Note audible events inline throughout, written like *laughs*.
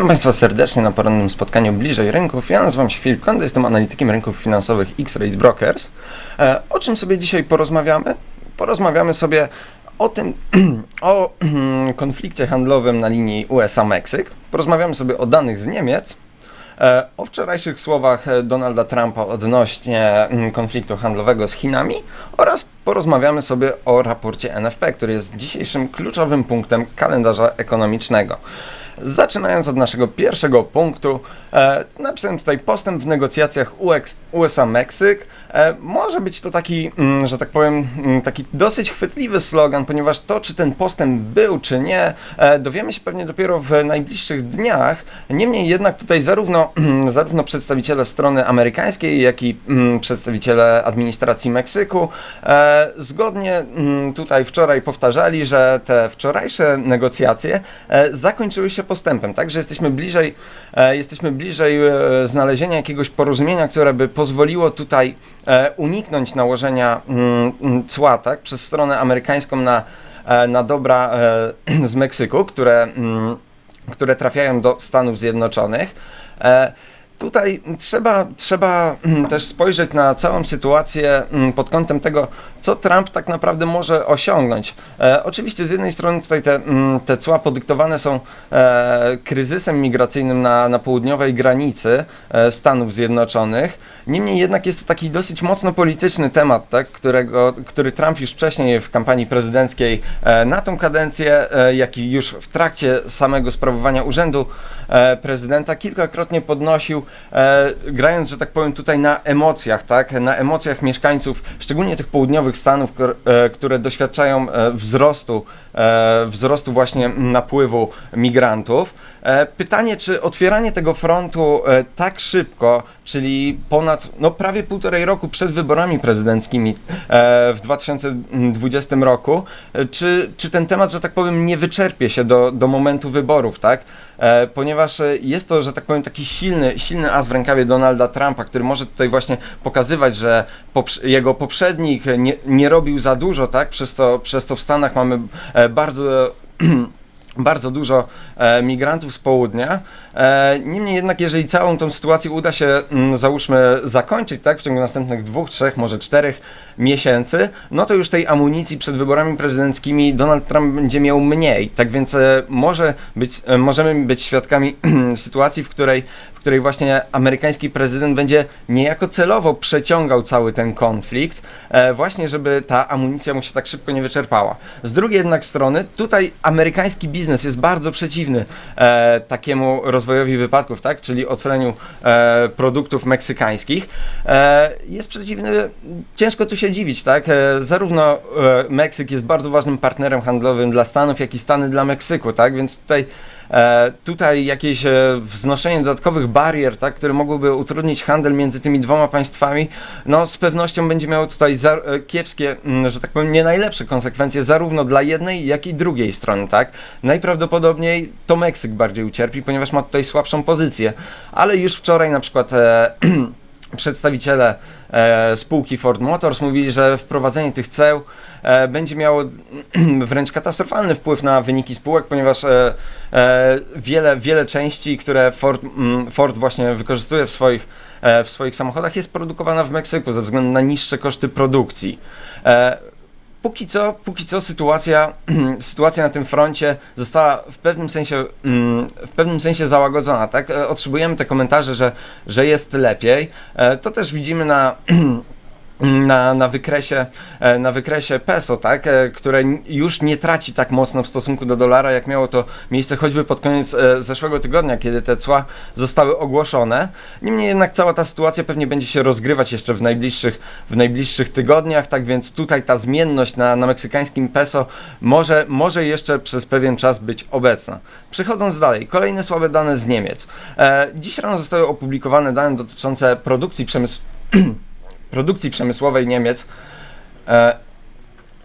Witam Państwa serdecznie na porannym spotkaniu bliżej rynków. Ja nazywam się Filip Kondy, jestem analitykiem rynków finansowych X-Rate Brokers. E, o czym sobie dzisiaj porozmawiamy? Porozmawiamy sobie o tym, *clears throat* o *clears throat* konflikcie handlowym na linii USA-Meksyk. Porozmawiamy sobie o danych z Niemiec, e, o wczorajszych słowach Donalda Trumpa odnośnie mm, konfliktu handlowego z Chinami oraz porozmawiamy sobie o raporcie NFP, który jest dzisiejszym kluczowym punktem kalendarza ekonomicznego. Zaczynając od naszego pierwszego punktu, e, napisałem tutaj postęp w negocjacjach USA-Meksyk. E, może być to taki, mm, że tak powiem, mm, taki dosyć chwytliwy slogan, ponieważ to, czy ten postęp był, czy nie, e, dowiemy się pewnie dopiero w najbliższych dniach. Niemniej jednak tutaj zarówno, zarówno przedstawiciele strony amerykańskiej, jak i mm, przedstawiciele administracji Meksyku e, zgodnie mm, tutaj wczoraj powtarzali, że te wczorajsze negocjacje zakończyły się postępem, tak, że jesteśmy bliżej, jesteśmy bliżej znalezienia jakiegoś porozumienia, które by pozwoliło tutaj uniknąć nałożenia mm, mm, cła, tak, przez stronę amerykańską na, e, na dobra e, *clears throat* z Meksyku, które, mm, które trafiają do Stanów Zjednoczonych. Tutaj trzeba, trzeba mm, też spojrzeć na całą sytuację mm, pod kątem tego, co Trump tak naprawdę może osiągnąć. E, oczywiście z jednej strony tutaj te, mm, te cła podyktowane są e, kryzysem migracyjnym na, na południowej granicy e, Stanów Zjednoczonych. Niemniej jednak jest to taki dosyć mocno polityczny temat, tak, którego, który Trump już wcześniej w kampanii prezydenckiej e, na tą kadencję, e, jak i już w trakcie samego sprawowania urzędu e, prezydenta kilkakrotnie podnosił e, grając, że tak powiem, tutaj na emocjach, tak, na emocjach mieszkańców, szczególnie tych południowych stanów, e, które doświadczają e, wzrostu, e, wzrostu właśnie napływu migrantów. E, pytanie, czy otwieranie tego frontu e, tak szybko, czyli ponad, no prawie półtorej roku przed wyborami prezydenckimi e, w 2020 roku, czy, czy ten temat, że tak powiem, nie wyczerpie się do, do momentu wyborów, tak? Ponieważ jest to, że tak powiem, taki silny, silny as w rękawie Donalda Trumpa, który może tutaj właśnie pokazywać, że jego poprzednik nie, nie robił za dużo, tak? Przez co, przez co w Stanach mamy bardzo *clears throat* bardzo dużo e, migrantów z południa. E, niemniej jednak, jeżeli całą tą sytuację uda się, mm, załóżmy, zakończyć, tak, w ciągu następnych dwóch, trzech, może czterech miesięcy, no to już tej amunicji przed wyborami prezydenckimi Donald Trump będzie miał mniej. Tak więc e, może być, e, możemy być świadkami *clears throat* sytuacji, w której, w której właśnie amerykański prezydent będzie niejako celowo przeciągał cały ten konflikt, e, właśnie żeby ta amunicja mu się tak szybko nie wyczerpała. Z drugiej jednak strony, tutaj amerykański biznes jest bardzo przeciwny takiemu rozwojowi wypadków, tak, czyli ocaleniu produktów meksykańskich. Jest przeciwny, ciężko tu się dziwić, tak, e, zarówno e, Meksyk jest bardzo ważnym partnerem handlowym dla Stanów, jak i Stany dla Meksyku, tak, więc tutaj E, tutaj jakieś wznoszenie dodatkowych barier, tak, które mogłyby utrudnić handel między tymi dwoma państwami, no z pewnością będzie miało tutaj kiepskie, mm, że tak powiem, nie najlepsze konsekwencje zarówno dla jednej, jak i drugiej strony, tak. Najprawdopodobniej to Meksyk bardziej ucierpi, ponieważ ma tutaj słabszą pozycję, ale już wczoraj na przykład *clears throat* przedstawiciele e, spółki Ford Motors mówili, że wprowadzenie tych ceł e, będzie miało *clears throat* wręcz katastrofalny wpływ na wyniki spółek, ponieważ e, wiele, wiele części, które Ford, mm, Ford właśnie wykorzystuje w swoich, w swoich samochodach jest produkowana w Meksyku ze względu na niższe koszty produkcji. Póki co, póki co sytuacja, *clears throat* sytuacja na tym froncie została w pewnym sensie, mm, w pewnym sensie załagodzona, tak? E, Otrzymujemy te komentarze, że, że jest lepiej. E, To też widzimy na *clears throat* na, na, wykresie, e, na wykresie peso, tak, e, które już nie traci tak mocno w stosunku do dolara, jak miało to miejsce choćby pod koniec e, zeszłego tygodnia, kiedy te cła zostały ogłoszone. Niemniej jednak cała ta sytuacja pewnie będzie się rozgrywać jeszcze w najbliższych, w najbliższych tygodniach, tak więc tutaj ta zmienność na, na meksykańskim peso może, może jeszcze przez pewien czas być obecna. Przechodząc dalej, kolejne słabe dane z Niemiec. E, dziś rano zostały opublikowane dane dotyczące produkcji przemysłu *clears throat* produkcji przemysłowej Niemiec. E,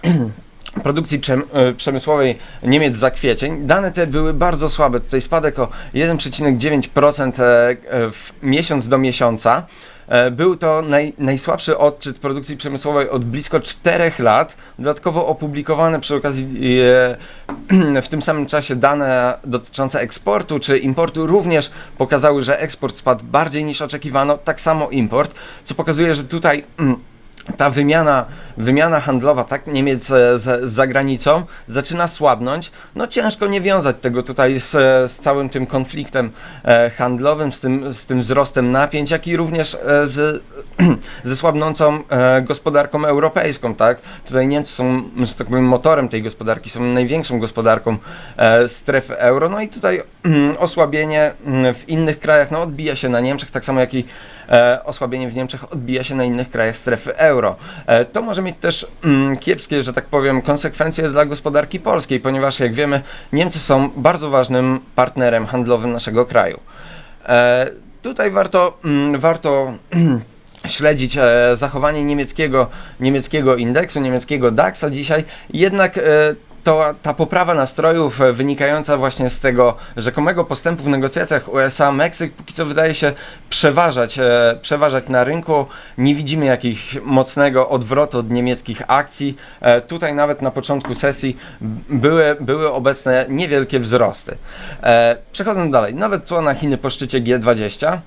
*clears throat* produkcji przem, e, przemysłowej Niemiec za kwiecień. Dane te były bardzo słabe. Tutaj spadek o 1,9% e, w miesiąc do miesiąca. E, Był to naj, najsłabszy odczyt produkcji przemysłowej od blisko 4 lat. Dodatkowo opublikowane przy okazji e, *clears throat* w tym samym czasie dane dotyczące eksportu czy importu również pokazały, że eksport spadł bardziej niż oczekiwano, tak samo import, co pokazuje, że tutaj mm, ta wymiana, wymiana handlowa tak Niemiec e, z, z zagranicą zaczyna słabnąć. No ciężko nie wiązać tego tutaj z, z całym tym konfliktem e, handlowym, z tym, z tym wzrostem napięć, jak i również e, z, *clears throat* ze słabnącą e, gospodarką europejską, tak? Tutaj Niemcy są, że tak powiem, motorem tej gospodarki, są największą gospodarką e, strefy euro, no i tutaj *clears throat* osłabienie mm, w innych krajach, no odbija się na Niemczech, tak samo jak i e, osłabienie w Niemczech odbija się na innych krajach strefy euro. E, to może mieć też mm, kiepskie, że tak powiem, konsekwencje dla gospodarki polskiej, ponieważ jak wiemy, Niemcy są bardzo ważnym partnerem handlowym naszego kraju. E, tutaj warto, mm, warto *clears throat* śledzić e, zachowanie niemieckiego, niemieckiego indeksu, niemieckiego DAX-a dzisiaj, jednak e, to, ta poprawa nastrojów e, wynikająca właśnie z tego rzekomego postępu w negocjacjach USA-Meksyk póki co wydaje się przeważać, e, przeważać na rynku. Nie widzimy jakiegoś mocnego odwrotu od niemieckich akcji. E, tutaj nawet na początku sesji były, były obecne niewielkie wzrosty. Przechodząc dalej, nawet cło na Chiny po szczycie G20.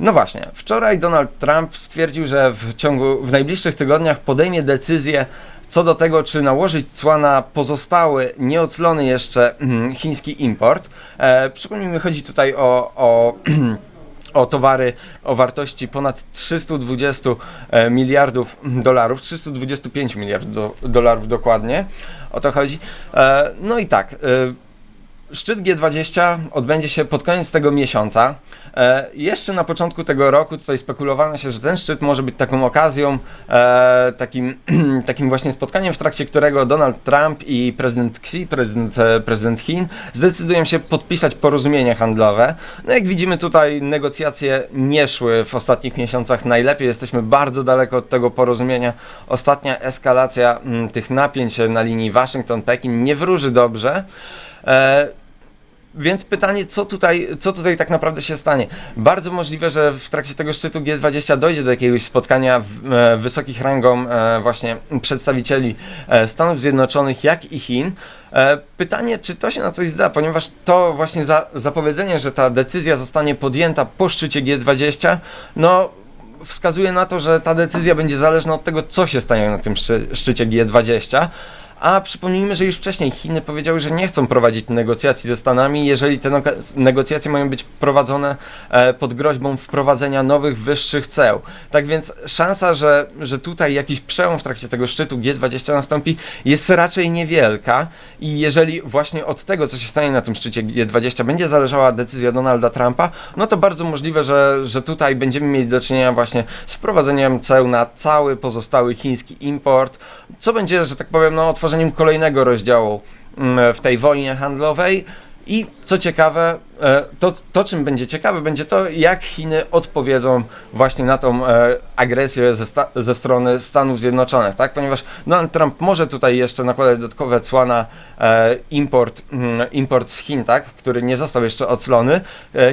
No właśnie, wczoraj Donald Trump stwierdził, że w ciągu, w najbliższych tygodniach podejmie decyzję co do tego, czy nałożyć cła na pozostały, nieoclony jeszcze mm, chiński import. E, przypomnijmy, chodzi tutaj o, o *clears throat* o towary o wartości ponad 320 e, miliardów dolarów, 325 miliardów do, dolarów dokładnie, o to chodzi. E, no i tak, e, Szczyt G20 odbędzie się pod koniec tego miesiąca. E, jeszcze na początku tego roku tutaj spekulowano się, że ten szczyt może być taką okazją, e, takim, *clears throat* takim właśnie spotkaniem, w trakcie którego Donald Trump i prezydent Xi, prezydent, e, prezydent Chin, zdecydują się podpisać porozumienie handlowe. No jak widzimy tutaj negocjacje nie szły w ostatnich miesiącach najlepiej, jesteśmy bardzo daleko od tego porozumienia. Ostatnia eskalacja m, tych napięć na linii Waszyngton-Pekin nie wróży dobrze. E, więc pytanie, co tutaj, co tutaj tak naprawdę się stanie? Bardzo możliwe, że w trakcie tego szczytu G20 dojdzie do jakiegoś spotkania w, e, wysokich rangą e, właśnie przedstawicieli e, Stanów Zjednoczonych, jak i Chin. E, pytanie, czy to się na coś zda, ponieważ to właśnie za, zapowiedzenie, że ta decyzja zostanie podjęta po szczycie G20, no wskazuje na to, że ta decyzja będzie zależna od tego, co się stanie na tym szczy, szczycie G20. A przypomnijmy, że już wcześniej Chiny powiedziały, że nie chcą prowadzić negocjacji ze Stanami, jeżeli te negocjacje mają być prowadzone e, pod groźbą wprowadzenia nowych, wyższych ceł. Tak więc szansa, że, że tutaj jakiś przełom w trakcie tego szczytu G20 nastąpi, jest raczej niewielka. I jeżeli właśnie od tego, co się stanie na tym szczycie G20, będzie zależała decyzja Donalda Trumpa, no to bardzo możliwe, że, że tutaj będziemy mieli do czynienia właśnie z wprowadzeniem ceł na cały pozostały chiński import, co będzie, że tak powiem, no, otworzeniem kolejnego rozdziału mm, w tej wojnie handlowej. I co ciekawe, e, to, to czym będzie ciekawe, będzie to, jak Chiny odpowiedzą właśnie na tą e, agresję ze, sta- ze strony Stanów Zjednoczonych, tak? Ponieważ Donald Trump może tutaj jeszcze nakładać dodatkowe cła na e, import, mm, import z Chin, tak? Który nie został jeszcze oclony.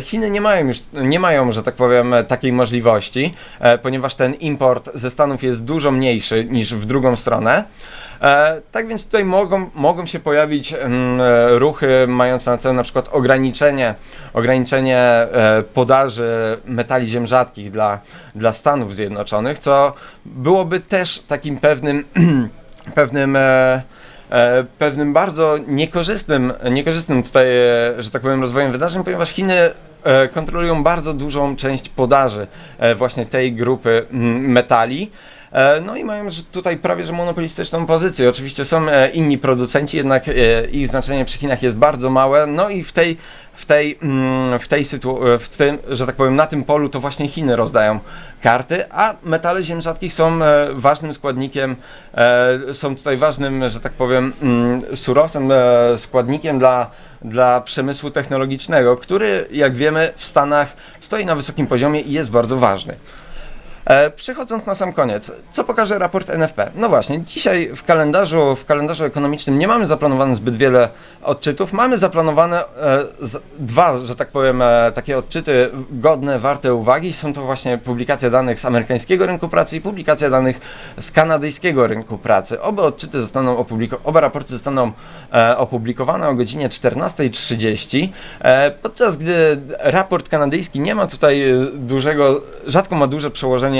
Chiny nie mają już, nie mają, że tak powiem, takiej możliwości, ponieważ ten import ze Stanów jest dużo mniejszy niż w drugą stronę. E, tak więc tutaj mogą, mogą się pojawić mm, e, ruchy mające na celu na przykład ograniczenie, ograniczenie e, podaży metali ziem rzadkich dla, dla Stanów Zjednoczonych, co byłoby też takim pewnym, *clears throat* pewnym pewnym bardzo niekorzystnym, niekorzystnym tutaj, że tak powiem, rozwojem wydarzeń, ponieważ Chiny kontrolują bardzo dużą część podaży właśnie tej grupy mm, metali. E, No i mają tutaj prawie że monopolistyczną pozycję. Oczywiście są e, inni producenci, jednak e, ich znaczenie przy Chinach jest bardzo małe. No i w tej, w tej, mm, w tej sytuacji, w tym, że tak powiem, na tym polu to właśnie Chiny rozdają karty, a metale ziem rzadkich są ważnym składnikiem, są tutaj ważnym, że tak powiem, mm, surowcem, składnikiem dla, dla przemysłu technologicznego, który, jak wiemy, w Stanach stoi na wysokim poziomie i jest bardzo ważny. E, Przechodząc na sam koniec, co pokaże raport NFP? No właśnie, dzisiaj w kalendarzu, w kalendarzu ekonomicznym nie mamy zaplanowane zbyt wiele odczytów. Mamy zaplanowane e, dwa, że tak powiem, e, takie odczyty godne, warte uwagi. Są to właśnie publikacja danych z amerykańskiego rynku pracy i publikacja danych z kanadyjskiego rynku pracy. Oba odczyty zostaną opublikowane, oba raporty zostaną opublikowane o godzinie 14.30, e, podczas gdy raport kanadyjski nie ma tutaj dużego, rzadko ma duże przełożenie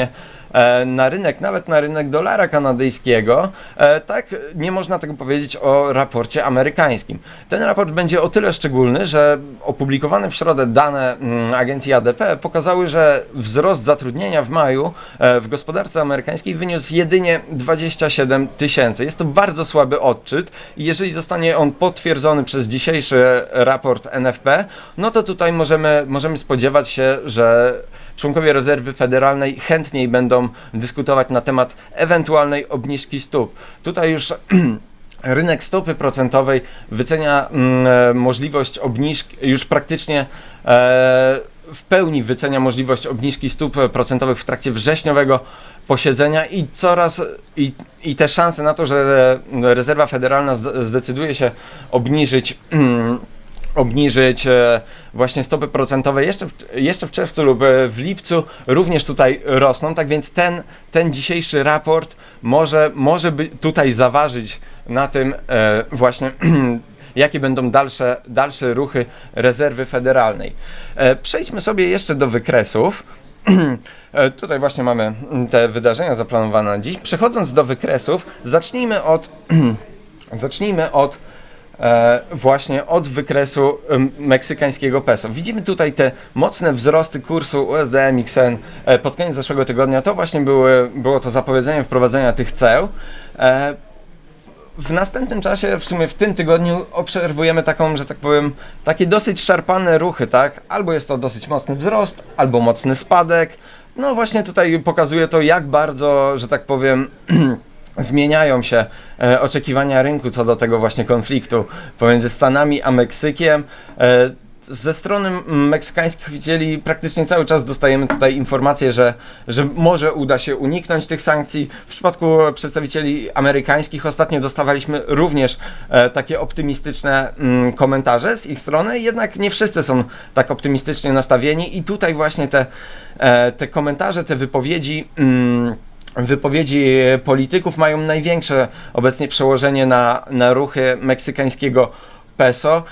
e, na rynek, nawet na rynek dolara kanadyjskiego, e, tak nie można tego powiedzieć o raporcie amerykańskim. Ten raport będzie o tyle szczególny, że opublikowane w środę dane mm, agencji ADP pokazały, że wzrost zatrudnienia w maju e, w gospodarce amerykańskiej wyniósł jedynie 27 tysięcy. Jest to bardzo słaby odczyt i jeżeli zostanie on potwierdzony przez dzisiejszy raport NFP, no to tutaj możemy, możemy spodziewać się, że członkowie rezerwy federalnej chętniej będą dyskutować na temat ewentualnej obniżki stóp. Tutaj już *clears throat* rynek stopy procentowej wycenia mm, e, możliwość obniżki, już praktycznie e, w pełni wycenia możliwość obniżki stóp procentowych w trakcie wrześniowego posiedzenia i coraz i, i te szanse na to, że rezerwa federalna zd- zdecyduje się obniżyć *clears throat* obniżyć e, właśnie stopy procentowe jeszcze w, jeszcze w czerwcu lub e, w lipcu również tutaj rosną, tak więc ten, ten dzisiejszy raport może, może by tutaj zaważyć na tym e, właśnie *clears throat* jakie będą dalsze, dalsze ruchy rezerwy federalnej. Przejdźmy sobie jeszcze do wykresów. *clears throat* Tutaj właśnie mamy te wydarzenia zaplanowane na dziś. Przechodząc do wykresów, zacznijmy od *clears throat* zacznijmy od e, właśnie od wykresu meksykańskiego peso. Widzimy tutaj te mocne wzrosty kursu USD MXN e, pod koniec zeszłego tygodnia. To właśnie były, było to zapowiedzenie wprowadzenia tych ceł. E, w następnym czasie, w sumie w tym tygodniu, obserwujemy taką, że tak powiem, takie dosyć szarpane ruchy, tak? Albo jest to dosyć mocny wzrost, albo mocny spadek. No właśnie tutaj pokazuje to, jak bardzo, że tak powiem, *clears throat* zmieniają się e, oczekiwania rynku co do tego właśnie konfliktu pomiędzy Stanami a Meksykiem. E, ze strony meksykańskich oficjeli praktycznie cały czas dostajemy tutaj informacje, że, że może uda się uniknąć tych sankcji. W przypadku przedstawicieli amerykańskich ostatnio dostawaliśmy również e, takie optymistyczne mm, komentarze z ich strony, jednak nie wszyscy są tak optymistycznie nastawieni i tutaj właśnie te, e, te komentarze, te wypowiedzi. Mm, wypowiedzi polityków mają największe obecnie przełożenie na, na ruchy meksykańskiego peso.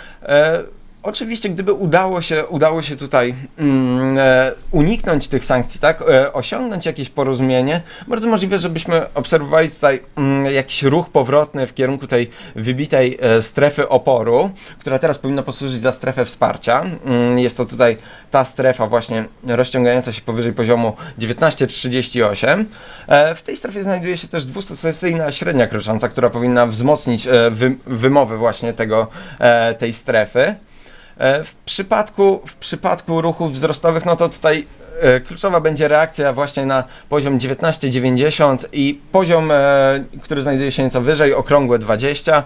Oczywiście, gdyby udało się, udało się tutaj mm, e, uniknąć tych sankcji, tak, e, osiągnąć jakieś porozumienie, bardzo możliwe, żebyśmy obserwowali tutaj mm, jakiś ruch powrotny w kierunku tej wybitej e, strefy oporu, która teraz powinna posłużyć za strefę wsparcia. Mm, jest to tutaj ta strefa właśnie rozciągająca się powyżej poziomu 19,38. E, w tej strefie znajduje się też dwustosesyjna średnia krocząca, która powinna wzmocnić e, wy, wymowę właśnie tego, e, tej strefy. E, W przypadku, w przypadku ruchów wzrostowych, no to tutaj e, kluczowa będzie reakcja właśnie na poziom 19,90 i poziom, e, który znajduje się nieco wyżej, okrągłe 20.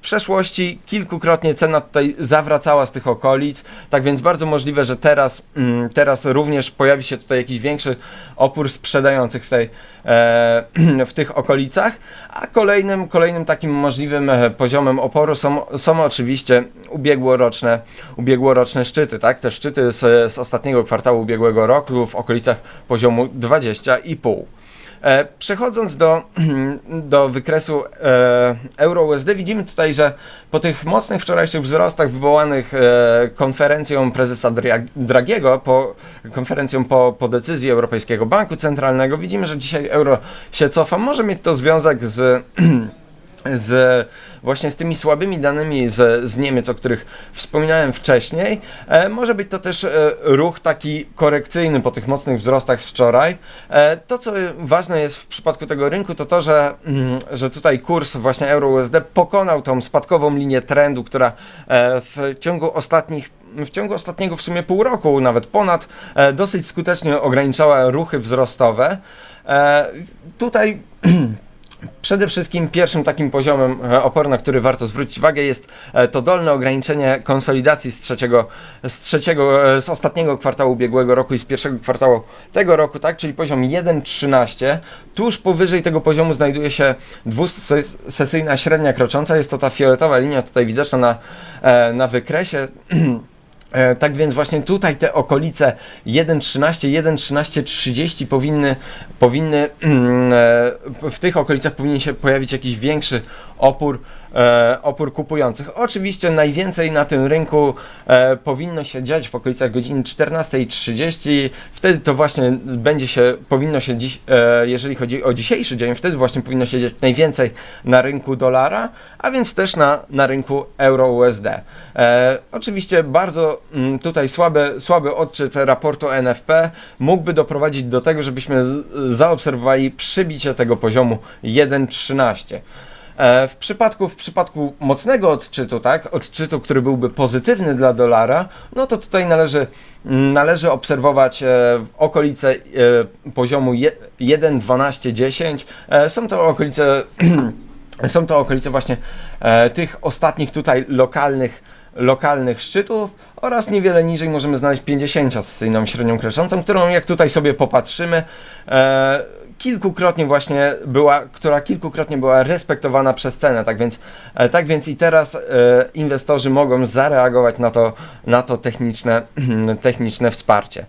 Przeszłości kilkukrotnie cena tutaj zawracała z tych okolic, tak więc bardzo możliwe, że teraz, mm, teraz również pojawi się tutaj jakiś większy opór sprzedających w, tej, e, *clears throat* w tych okolicach, a kolejnym, kolejnym takim możliwym e, poziomem oporu są, są oczywiście ubiegłoroczne, ubiegłoroczne szczyty, tak? Te szczyty z, z ostatniego kwartału ubiegłego roku w okolicach poziomu 20,5. E, Przechodząc do, *clears throat* do wykresu e, euro-USD, widzimy tutaj, że po tych mocnych wczorajszych wzrostach wywołanych e, konferencją prezesa Dra- Dragiego, po konferencją po, po decyzji Europejskiego Banku Centralnego, widzimy, że dzisiaj euro się cofa. Może mieć to związek z *clears throat* z właśnie z tymi słabymi danymi z, z Niemiec, o których wspominałem wcześniej. E, może być to też e, ruch taki korekcyjny po tych mocnych wzrostach z wczoraj. E, to, co ważne jest w przypadku tego rynku, to to, że, mm, że tutaj kurs właśnie euro-USD pokonał tą spadkową linię trendu, która e, w ciągu ostatnich w ciągu ostatniego w sumie pół roku, nawet ponad, e, dosyć skutecznie ograniczała ruchy wzrostowe. E, tutaj *clears throat* Przede wszystkim pierwszym takim poziomem e, oporu, na który warto zwrócić uwagę jest e, to dolne ograniczenie konsolidacji z trzeciego, z trzeciego, e, z ostatniego kwartału ubiegłego roku i z pierwszego kwartału tego roku, tak, czyli poziom 1,13. Tuż powyżej tego poziomu znajduje się dwusesyjna średnia krocząca, jest to ta fioletowa linia tutaj widoczna na, na wykresie. *clears throat* E, tak więc właśnie tutaj te okolice 1.13, 1.13.30 powinny, powinny mm, e, w tych okolicach powinien się pojawić jakiś większy opór e, opór kupujących. Oczywiście najwięcej na tym rynku e, powinno się dziać w okolicach godziny 14.30. Wtedy to właśnie będzie się, powinno się dziś, e, jeżeli chodzi o dzisiejszy dzień, wtedy właśnie powinno się dziać najwięcej na rynku dolara, a więc też na, na rynku euro-USD. Oczywiście bardzo mm, tutaj słaby, słaby odczyt raportu NFP mógłby doprowadzić do tego, żebyśmy zaobserwowali przybicie tego poziomu 1.13. E, w przypadku, w przypadku mocnego odczytu, tak, odczytu, który byłby pozytywny dla dolara, no to tutaj należy, należy obserwować e, okolice e, poziomu 1,1210. E, są to okolice, *clears throat* są to okolice właśnie tych ostatnich tutaj lokalnych lokalnych szczytów oraz niewiele niżej możemy znaleźć 50-sesyjną średnią kroczącą, którą jak tutaj sobie popatrzymy, kilkukrotnie właśnie była, która kilkukrotnie była respektowana przez cenę, tak więc, e, tak więc i teraz e, inwestorzy mogą zareagować na to, na to techniczne, *clears throat* techniczne wsparcie.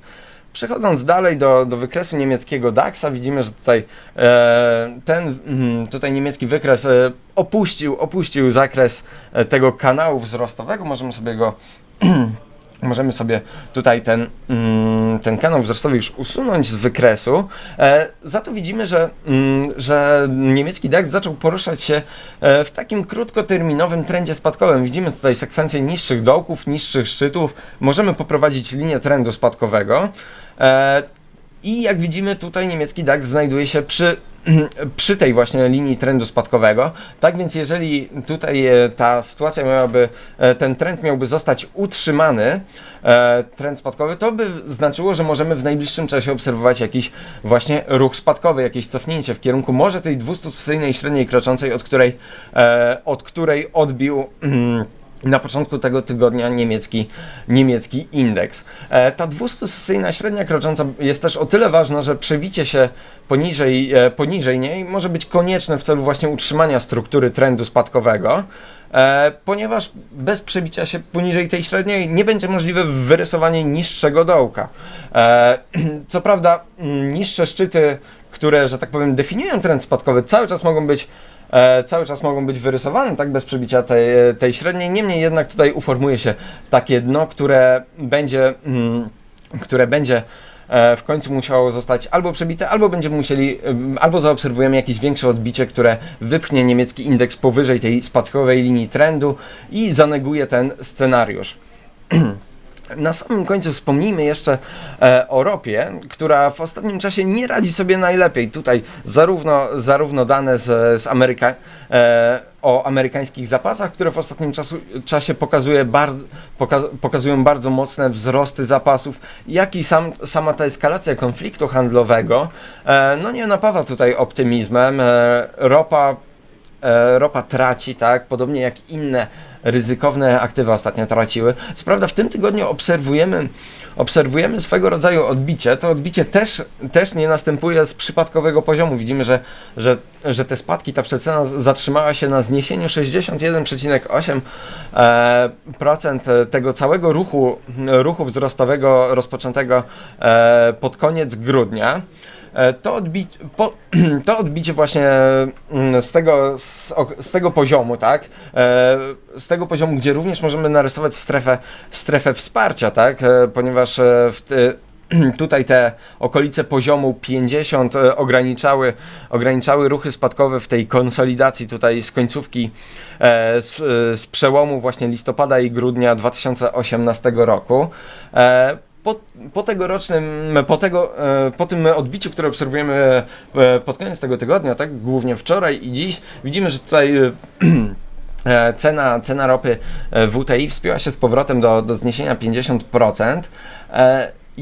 Przechodząc dalej do, do wykresu niemieckiego DAX-a, widzimy, że tutaj e, ten mm, tutaj niemiecki wykres e, opuścił, opuścił zakres e, tego kanału wzrostowego. Możemy sobie go *clears throat* możemy sobie tutaj ten, mm, ten kanał wzrostowy już usunąć z wykresu. E, za to widzimy, że, mm, że niemiecki DAX zaczął poruszać się e, w takim krótkoterminowym trendzie spadkowym. Widzimy tutaj sekwencję niższych dołków, niższych szczytów. Możemy poprowadzić linię trendu spadkowego. E, I jak widzimy, tutaj niemiecki DAX znajduje się przy *clears throat* przy tej właśnie linii trendu spadkowego. Tak więc jeżeli tutaj e, ta sytuacja miałaby, e, ten trend miałby zostać utrzymany, e, trend spadkowy, to by znaczyło, że możemy w najbliższym czasie obserwować jakiś właśnie ruch spadkowy, jakieś cofnięcie w kierunku może tej 200-sesyjnej średniej kroczącej, od której, od której odbił *clears throat* na początku tego tygodnia niemiecki, niemiecki indeks. E, ta 200-sesyjna średnia krocząca jest też o tyle ważna, że przebicie się poniżej, e, poniżej niej może być konieczne w celu właśnie utrzymania struktury trendu spadkowego, e, ponieważ bez przebicia się poniżej tej średniej nie będzie możliwe wyrysowanie niższego dołka. *clears throat* Co prawda niższe szczyty, które, że tak powiem, definiują trend spadkowy, cały czas mogą być cały czas mogą być wyrysowane, tak, bez przebicia tej, tej średniej. Niemniej jednak tutaj uformuje się takie dno, które będzie, mm, które będzie e, w końcu musiało zostać albo przebite, albo będziemy musieli, albo zaobserwujemy jakieś większe odbicie, które wypchnie niemiecki indeks powyżej tej spadkowej linii trendu i zaneguje ten scenariusz. *clears throat* Na samym końcu wspomnijmy jeszcze e, o ropie, która w ostatnim czasie nie radzi sobie najlepiej. Tutaj zarówno, zarówno dane z, z Ameryka, e, o amerykańskich zapasach, które w ostatnim czasu, czasie pokazuje poka, pokazują bardzo mocne wzrosty zapasów, jak i sam, sama ta eskalacja konfliktu handlowego e, no nie napawa tutaj optymizmem. E, ropa ropa traci, tak, podobnie jak inne ryzykowne aktywa ostatnio traciły. Co prawda w tym tygodniu obserwujemy, obserwujemy swego rodzaju odbicie. To odbicie też, też nie następuje z przypadkowego poziomu. Widzimy, że, że, że te spadki, ta przecena zatrzymała się na zniesieniu 61,8% e, tego całego ruchu, ruchu wzrostowego rozpoczętego e, pod koniec grudnia. E, to, odbicie, po, *clears throat* to odbicie właśnie mm, z tego, z, z, tego poziomu, tak? E, z tego poziomu, gdzie również możemy narysować strefę, strefę wsparcia, tak? E, ponieważ w, *clears throat* tutaj te okolice poziomu 50 ograniczały, ograniczały ruchy spadkowe w tej konsolidacji tutaj z końcówki, z, z przełomu właśnie listopada i grudnia 2018 roku po, po tegorocznym, po, tego, e, po tym odbiciu, które obserwujemy e, pod koniec tego tygodnia, tak, głównie wczoraj i dziś, widzimy, że tutaj e, *clears throat* cena, cena ropy WTI wspięła się z powrotem do, do zniesienia 50%.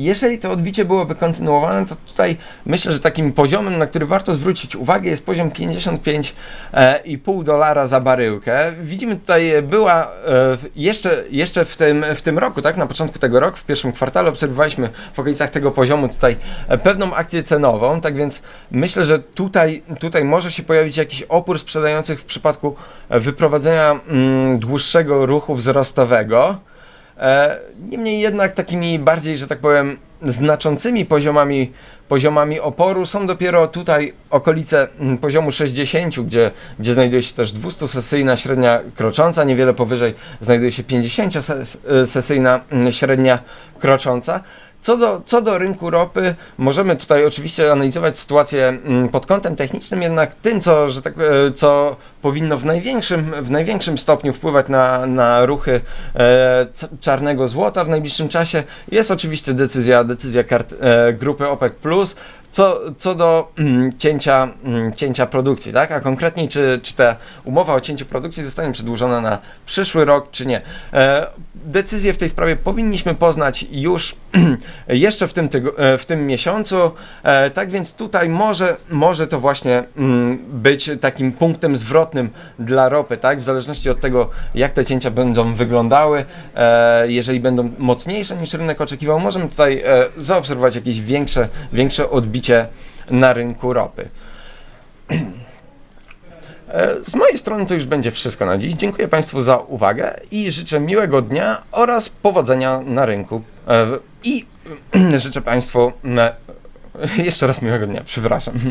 Jeżeli to odbicie byłoby kontynuowane, to tutaj myślę, że takim poziomem, na który warto zwrócić uwagę, jest poziom 55,5 dolara za baryłkę. Widzimy tutaj, e, była e, jeszcze, jeszcze w, tym, w tym roku, tak, na początku tego roku, w pierwszym kwartale obserwowaliśmy w okolicach tego poziomu tutaj e, pewną akcję cenową, tak więc myślę, że tutaj, tutaj może się pojawić jakiś opór sprzedających w przypadku e, wyprowadzenia mm, dłuższego ruchu wzrostowego. E, Niemniej jednak takimi bardziej, że tak powiem, znaczącymi poziomami, poziomami oporu są dopiero tutaj okolice mm, poziomu 60, gdzie, gdzie znajduje się też 200-sesyjna średnia krocząca, niewiele powyżej znajduje się 50-sesyjna mm, średnia krocząca. Co do, co do rynku ropy, możemy tutaj oczywiście analizować sytuację mm, pod kątem technicznym, jednak tym, co, że tak, e, co powinno w największym, w największym stopniu wpływać na, na ruchy e, czarnego złota w najbliższym czasie, jest oczywiście decyzja, decyzja kart, e, grupy OPEC+, co, co do mm, cięcia, mm, cięcia produkcji, tak? A konkretniej, czy, czy ta umowa o cięciu produkcji zostanie przedłużona na przyszły rok, czy nie. E, decyzję w tej sprawie powinniśmy poznać już *clears throat* jeszcze w tym, e, w tym miesiącu, e, tak więc tutaj może, może to właśnie mm, być takim punktem zwrotnym dla ropy, tak? W zależności od tego, jak te cięcia będą wyglądały, jeżeli będą mocniejsze niż rynek oczekiwał, możemy tutaj zaobserwować jakieś większe, większe odbicie na rynku ropy. *clears throat* Z mojej strony to już będzie wszystko na dziś. Dziękuję Państwu za uwagę i życzę miłego dnia oraz powodzenia na rynku. E, I *clears throat* życzę Państwu e, jeszcze raz miłego dnia, przepraszam. *laughs*